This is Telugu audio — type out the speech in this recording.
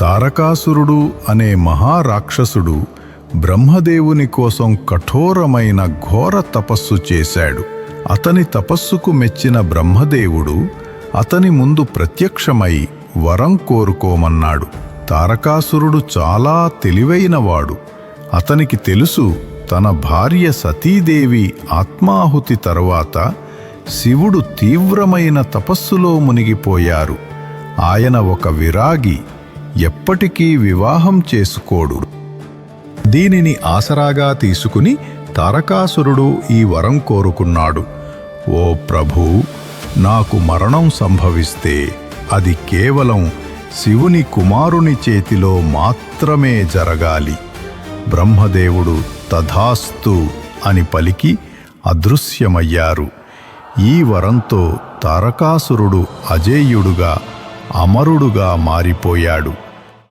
తారకాసురుడు అనే మహారాక్షసుడు బ్రహ్మదేవుని కోసం కఠోరమైన ఘోర తపస్సు చేశాడు. అతని తపస్సుకు మెచ్చిన బ్రహ్మదేవుడు అతని ముందు ప్రత్యక్షమై వరం కోరుకోమన్నాడు. తారకాసురుడు చాలా తెలివైనవాడు. అతనికి తెలుసు తన భార్య సతీదేవి ఆత్మాహుతి తరువాత శివుడు తీవ్రమైన తపస్సులో మునిగిపోయారు. ఆయన ఒక విరాగి ఎప్పటికీ వివాహం చేసుకోడు. దీనిని ఆసరాగా తీసుకుని తారకాసురుడు ఈ వరం కోరుకున్నాడు. ఓ ప్రభు నాకు మరణం సంభవిస్తే అది కేవలం శివుని కుమారుని చేతిలో మాత్రమే జరగాలి. బ్రహ్మదేవుడు తథాస్తు అని పలికి అదృశ్యమయ్యారు. ఈ వరంతో తారకాసురుడు అజేయుడుగా అమరుడుగా మారిపోయాడు.